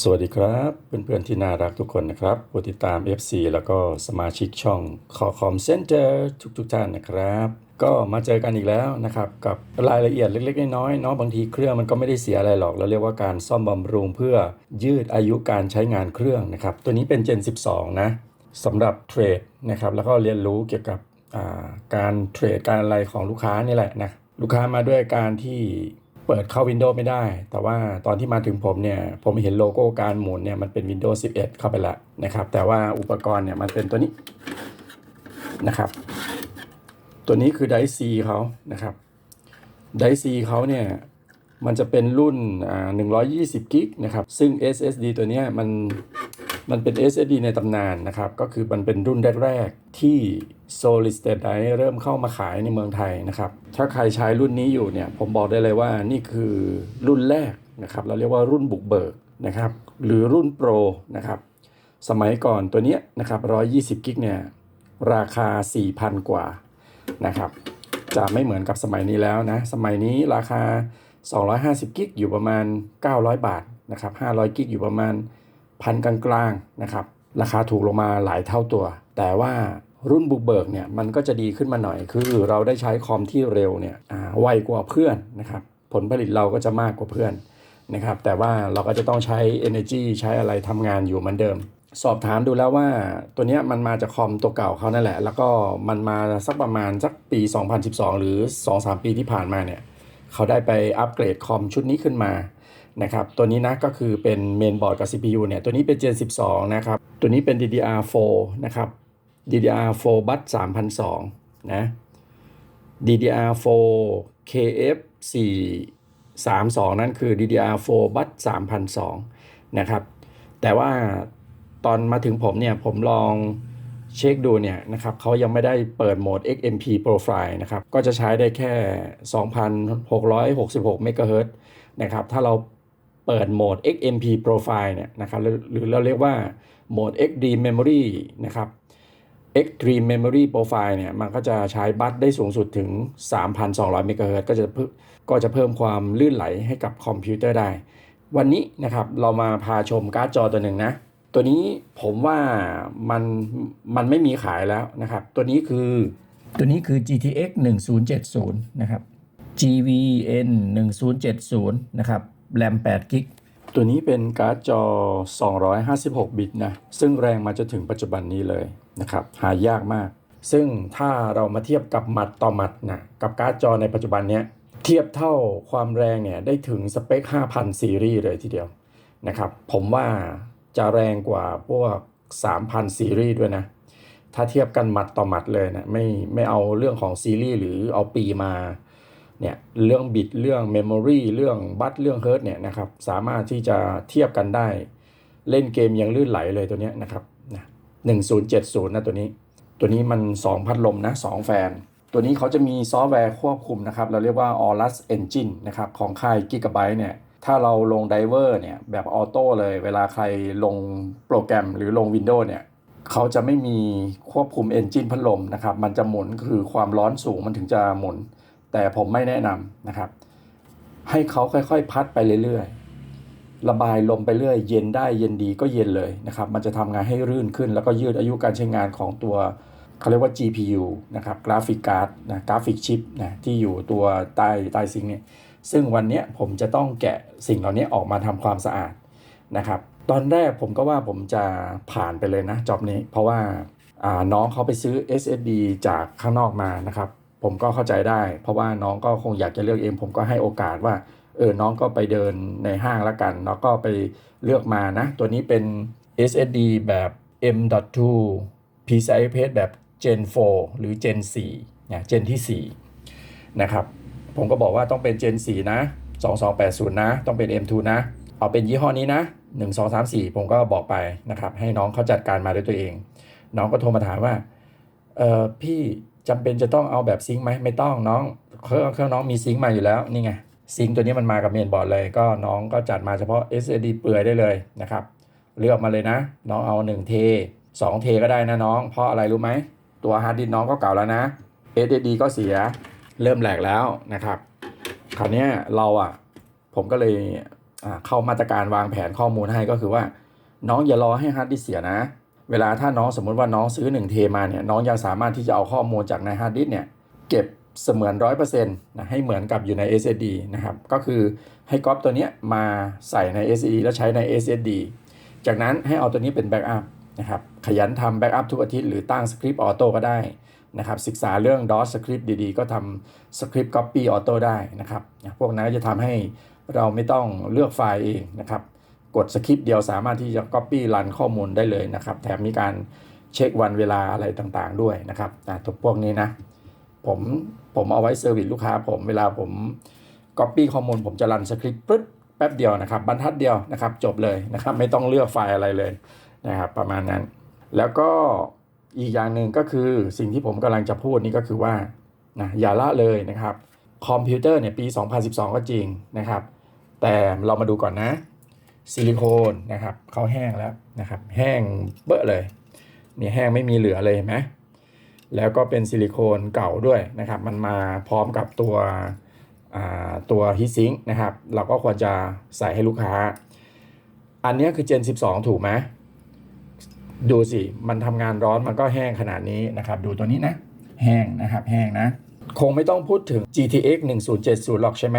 สวัสดีครับเพื่อนๆที่น่ารักทุกคนนะครับผู้ติดตาม FC แล้วก็สมาชิกช่องขอคอมเซ็นเตอร์ทุกๆท่านนะครับ ก็มาเจอกันอีกแล้วนะครับ กับรายละเอียดเล็กๆน้อยๆเนาะบางทีเครื่องมันก็ไม่ได้เสียอะไรหรอกเราเรียกว่าการซ่อมบำรุงเพื่อยืดอายุการใช้งานเครื่องนะครับ ตัวนี้เป็น Gen 12 นะสำหรับเทรดนะครับแล้วก็เรียนรู้เกี่ยวกับการเทรดการอะไรของลูกค้านี่แหละนะลูกค้ามาด้วยการที่ เปิดเข้า Windows ไม่ได้ แต่ว่าตอนที่มาถึงผมเนี่ย ผมเห็นโลโก้การหมุนเนี่ย มันเป็น Windows 11 เข้าไปแล้วนะครับ แต่ว่าอุปกรณ์เนี่ย มันเป็นตัวนี้นะครับ ตัวนี้คือไดซีเขานะครับไดซีเขาเนี่ย มันจะเป็นรุ่นอ่า120 กิกนะครับ ซึ่ง SSD ตัวเนี้ยมัน มันเป็น SSD ในตำนานนะครับ ก็คือมันเป็นรุ่นแรกๆ ที่ Solid State Drive เริ่มเข้ามาขายในเมืองไทยนะครับ ถ้าใครใช้รุ่นนี้อยู่เนี่ย ผมบอกได้เลยว่านี่คือรุ่นแรกนะครับ เราเรียกว่ารุ่นบุกเบิกนะครับ หรือรุ่นโปรนะครับ สมัยก่อนตัวเนี้ยนะครับ 120 กิกเนี่ย ราคา 4,000 กว่านะครับ จะไม่เหมือนกับสมัยนี้แล้วนะ สมัยนี้ราคา 250 กิกอยู่ประมาณ 900 บาทนะครับ 500 กิกอยู่ประมาณ พันกลางๆนะครับราคาถูกลงมาหลายเท่าตัว แต่ว่ารุ่นบุกเบิกเนี่ยมันก็จะดีขึ้นมาหน่อย คือเราได้ใช้คอมที่เร็วเนี่ยอ่าไวกว่าเพื่อนนะครับผลผลิตเราก็จะมากกว่าเพื่อนนะครับแต่ว่าเราก็จะต้องใช้ energy ใช้อะไรทำงานอยู่เหมือนเดิม สอบถามดูแล้วว่าตัวเนี้ยมันมาจากคอมตัวเก่าเขานั่นแหละ แล้วก็มันมาสักประมาณสักปี 2012 หรือ 2-3 ปีที่ผ่านมาเนี่ยเขาได้ไปอัปเกรดคอมชุดนี้ขึ้นมา นะครับตัวนี้นะก็คือเป็นเมนบอร์ดกับ CPU เนี่ยตัวนี้เป็น Gen 12 นะครับ ตัวนี้เป็น DDR4 นะครับ DDR4 บัต3002 นะ DDR4 KF4 32 นั่นคือ DDR4 บัต3002 นะครับ แต่ว่าตอนมาถึงผมเนี่ยผมลองเช็คดูเนี่ยนะครับเขายังไม่ได้เปิดโหมด XMP Profile นะครับ ก็จะใช้ได้แค่ 2,666 เมกะเฮิรตซ์นะครับ ถ้าเรา เปิดโหมด XMP Profile เนี่ยนะครับหรือเราเรียกว่าโหมด Extreme Memory นะครับ Extreme Memory Profile เนี่ยมันก็จะใช้บัตได้สูงสุดถึง 3,200เมกะเฮิรตซ์ก็จะก็จะเพิ่มความลื่นไหลให้กับคอมพิวเตอร์ได้ วันนี้นะครับเรามาพาชมการ์ดจอตัวหนึ่งนะ ตัวนี้ผมว่ามันมันไม่มีขายแล้วนะครับ ตัวนี้คือตัวนี้คือ GTX 1070 นะครับ GVN 1070 นะครับ แรม8กิกตัวนี้เป็นการ์ดจอ 256 บิตนะ ซึ่งแรงมาจนถึงปัจจุบันนี้เลยนะครับ หายากมาก ซึ่งถ้าเรามาเทียบกับหมัดต่อหมัดนะ กับการ์ดจอในปัจจุบันเนี้ย เทียบเท่าความแรงเนี่ยได้ถึงสเปค 5,000 ซีรีส์เลยทีเดียวนะครับ ผมว่าจะแรงกว่าพวก 3,000 ซีรีส์ด้วยนะ ถ้าเทียบกันหมัดต่อหมัดเลยนะ ไม่ไม่เอาเรื่องของซีรีส์หรือเอาปีมา เนี่ยเรื่องบิตเรื่องเมมโมรีเรื่องบัตเรื่องเฮิร์ตเนี่ยนะครับสามารถที่จะเทียบกันได้ เล่นเกมยังลื่นไหลเลยตัวเนี้ยนะครับนะ1070นย์เจ็ดศูนย์นะตัวนี้ ตัวนี้มัน 2 พัดลมนะ2แฟน ตัวนี้เขาจะมีซอฟต์แวร์ควบคุมนะครับ เราเรียกว่า Aorus Engine นะครับของค่าย Gigabyte เนี่ยถ้าเราลงไดเวอร์เนี่ยแบบออโต้เลย เวลาใครลงโปรแกรมหรือลง Windows เนี่ยเขาจะไม่มีควบคุม Engine พัดลมนะครับ มันจะหมุนคือความร้อนสูงมันถึงจะหมุน แต่ผมไม่แนะนำนะครับ ให้เขาค่อยๆ พัดไปเรื่อยๆ ระบายลมไปเรื่อย เย็นได้เย็นดีก็เย็นเลยนะครับ มันจะทำงานให้รื่นขึ้น แล้วก็ยืดอายุการใช้งานของตัวเขาเรียกว่า GPU นะครับกราฟิกการ์ดนะกราฟิกชิปนะที่อยู่ตัวใต้ใต้ซิงเนี่ยซึ่งวันนี้ผมจะต้องแกะสิ่งเหล่านี้ออกมาทำความสะอาดนะครับ ตอนแรกผมก็ว่าผมจะผ่านไปเลยนะจอบนี้ เพราะว่าน้องเขาไปซื้อ SSD จากข้างนอกมานะครับ ผมก็เข้าใจได้ เพราะว่าน้องก็คงอยากจะเลือกเอง ผมก็ให้โอกาสว่าเออน้องก็ไปเดินในห้างแล้วกันแล้วก็ไปเลือกมานะ ตัวนี้เป็น SSD แบบ M.2 PCIe แบบ Gen 4 หรือ Gen 4เนะ Gen ที่ 4 นะครับ ผมก็บอกว่าต้องเป็น Gen 4 นะ 2280 นะ ต้องเป็น M2 นะ เอาเป็นยี่ห้อนี้นะ 1 2 3 4 ผมก็บอกไปนะครับ ให้น้องเขาจัดการมาด้วยตัวเอง น้องก็โทรมาถามว่า เออพี่ จำเป็นจะต้องเอาแบบซิงค์ไหมไม่ต้องน้องเครื่องเครื่องน้องมีซิงค์มาอยู่แล้วนี่ไงซิงค์ตัวนี้มันมากับเมนบอร์ดเลยก็น้องก็จัดมาเฉพาะ SSD เปลือยได้เลยนะครับเลือกมาเลยนะ น้องเอา1เท2เทก็ได้นะน้อง เพราะอะไรรู้ไหมตัวฮาร์ดดิสก์น้องก็เก่าแล้วนะ SSD ก็เสียเริ่มแหลกแล้วนะครับ คราวนี้เราอะ ผมก็เลยเข้ามาตรการวางแผนข้อมูลให้ก็คือว่า น้องอย่ารอให้ฮาร์ดดิสเสียนะ เวลาถ้าน้องสมมุติว่าน้องซื้อ1เทมาเนี่ยน้องยังสามารถที่จะเอาข้อมูลจากในฮาร์ดดิสเนี่ยเก็บเสมือน100%นะให้เหมือนกับอยู่ใน SSD นะครับก็คือให้ก๊อปตัวเนี้ยมาใส่ใน SSD แล้วใช้ใน SSD จากนั้นให้เอาตัวนี้เป็นแบ็กอัพนะครับขยันทำแบ็กอัพทุกอาทิตย์หรือตั้งสคริปต์ออโต้ก็ได้นะครับศึกษาเรื่อง DOS สคริปต์ดีๆ ก็ทำสคริปต์ Copy Auto ได้นะครับพวกนั้นจะทำให้เราไม่ต้องเลือกไฟล์เองนะครับ กดสคริปต์เดียวสามารถที่จะ Copy รันข้อมูลได้เลยนะครับ แถมมีการเช็ควันเวลาอะไรต่างๆด้วยนะครับอะทุกพวกนี้นะ ผมผมเอาไว้เซอร์วิสลูกค้า ผมเวลาผม Copy ข้อมูล ผมจะรันสคริปต์ปึ๊ดแป๊บเดียวนะครับ บรรทัดเดียวนะครับ จบเลยนะครับ ไม่ต้องเลือกไฟล์อะไรเลยนะครับ ประมาณนั้น แล้วก็อีกอย่างหนึ่งก็คือสิ่งที่ผมกำลังจะพูดนี่ก็คือว่านะอย่าละเลยนะครับ คอมพิวเตอร์เนี่ยปี 2012 ก็จริงนะครับ แต่เรามาดูก่อนนะ ซิลิโคนนะครับเขาแห้งแล้วนะครับ แห้งเบ้อเลยนี่แห้งไม่มีเหลือเลยเห็นไหมแล้วก็เป็นซิลิโคนเก่าด้วยนะครับ มันมาพร้อมกับตัวอ่าตัวฮีทซิงค์นะครับ เราก็ควรจะใส่ให้ลูกค้า อันนี้คือ Gen 12 ถูกไหมดูสิ มันทำงานร้อนมันก็แห้งขนาดนี้นะครับ ดูตัวนี้นะ แห้งนะครับแห้งนะ คงไม่ต้องพูดถึง GTX 1070 หรอกใช่ไหม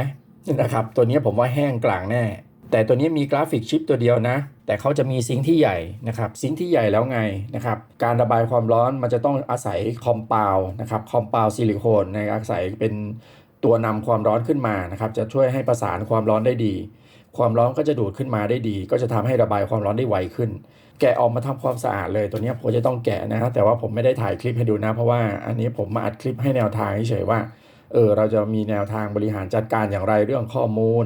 นะครับ ตัวนี้ผมว่าแห้งกลางแน่ แต่ตัวนี้มีกราฟิกชิปตัวเดียวนะ แต่เขาจะมีซิงค์ที่ใหญ่นะครับ ซิงค์ที่ใหญ่แล้วไงนะครับ การระบายความร้อนมันจะต้องอาศัยคอมเปลนะครับ คอมเปลซิลิโคนในอาศัยเป็นตัวนำความร้อนขึ้นมานะครับ จะช่วยให้ประสานความร้อนได้ดี ความร้อนก็จะดูดขึ้นมาได้ดี ก็จะทำให้ระบายความร้อนได้ไวขึ้น แกะออกมาทำความสะอาดเลย ตัวนี้ผมจะต้องแกะนะ แต่ว่าผมไม่ได้ถ่ายคลิปให้ดูนะ เพราะว่าอันนี้ผมมาอัดคลิปให้แนวทางเฉยว่า เออ เราจะมีแนวทางบริหารจัดการอย่างไรเรื่องข้อมูล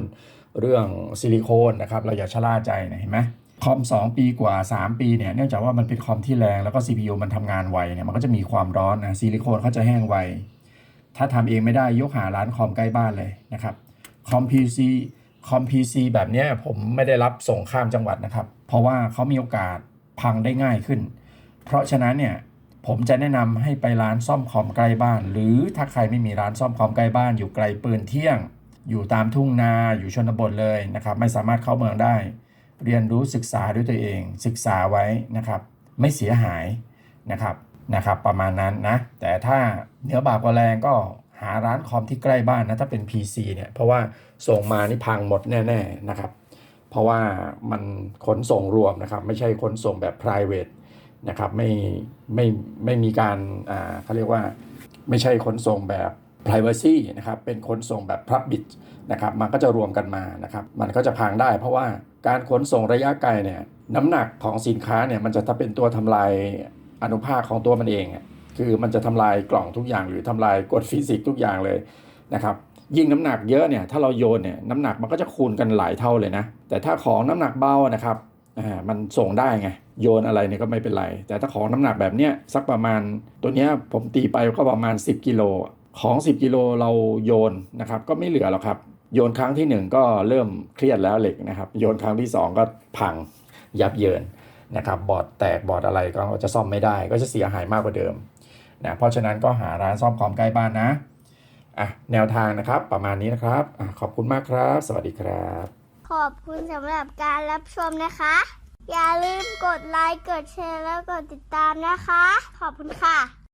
เรื่องซิลิโคนนะครับเราอย่าชะล่าใจนะเห็นไหมคอม 2 ปีกว่า 3 ปีเนี่ยเนื่องจากว่ามันเป็นคอมที่แรงแล้วก็ CPU มันทำงานไวเนี่ยมันก็จะมีความร้อนนะซิลิโคนเขาจะแห้งไว ถ้าทำเองไม่ได้ยกหาร้านคอมใกล้บ้านเลยนะครับคอม PC คอม PC แบบเนี้ยผมไม่ได้รับส่งข้ามจังหวัดนะครับ เพราะว่าเขามีโอกาสพังได้ง่ายขึ้น เพราะฉะนั้นเนี่ยผมจะแนะนำให้ไปร้านซ่อมคอมใกล้บ้าน หรือถ้าใครไม่มีร้านซ่อมคอมใกล้บ้านอยู่ไกลปืนเที่ยง อยู่ตามทุ่งนาอยู่ชนบทเลยนะครับ ไม่สามารถเข้าเมืองได้ เรียนรู้ศึกษาด้วยตัวเอง ศึกษาไว้นะครับ ไม่เสียหายนะครับนะครับ ประมาณนั้นนะ แต่ถ้าเนื้อบากกว่าแรงก็หาร้านคอมที่ใกล้บ้านนะถ้าเป็น PC เนี่ยเพราะว่าส่งมานี่พังหมดแน่ ๆนะครับ เพราะว่ามันขนส่งรวมนะครับ ไม่ใช่ขนส่งแบบ private นะครับไม่ไม่ไม่มีการอ่าเขาเรียกว่าไม่ใช่ขนส่งแบบ privacy นะครับเป็นขนส่งแบบ public นะครับมันก็จะรวมกันมานะครับมันก็จะพังได้ เพราะว่าการขนส่งระยะไกลเนี่ยน้ำหนักของสินค้าเนี่ยมันจะถ้าเป็นตัวทำลายอนุภาคของตัวมันเอง คือมันจะทำลายกล่องทุกอย่าง หรือทำลายกฎฟิสิกส์ทุกอย่างเลยนะครับยิ่งน้ำหนักเยอะเนี่ยถ้าเราโยนเนี่ยน้ำหนักมันก็จะคูณกันหลายเท่าเลยนะ แต่ถ้าของน้ำหนักเบานะครับอ่ามันส่งได้ไงโยนอะไรเนี่ยก็ไม่เป็นไร แต่ถ้าของน้ำหนักแบบเนี้ยสักประมาณตัวเนี้ยผมตีไปก็ประมาณ 10กิโล ของ 10 กิโลเราโยนนะครับก็ไม่เหลือหรอกครับ โยนครั้งที่ 1 ก็เริ่มเครียดแล้วเหล็กนะครับโยนครั้งที่ 2 ก็พังยับเยินนะครับบอร์ดแตกบอร์ดอะไรก็จะซ่อมไม่ได้ ก็จะเสียหายมากกว่าเดิมนะเพราะฉะนั้นก็หาร้านซ่อมคอมใกล้บ้านนะอะแนวทางนะครับประมาณนี้นะครับอะขอบคุณมากครับ สวัสดีครับ ขอบคุณสำหรับการรับชมนะคะ อย่าลืมกดไลค์กดแชร์แล้วกดติดตามนะคะ ขอบคุณค่ะ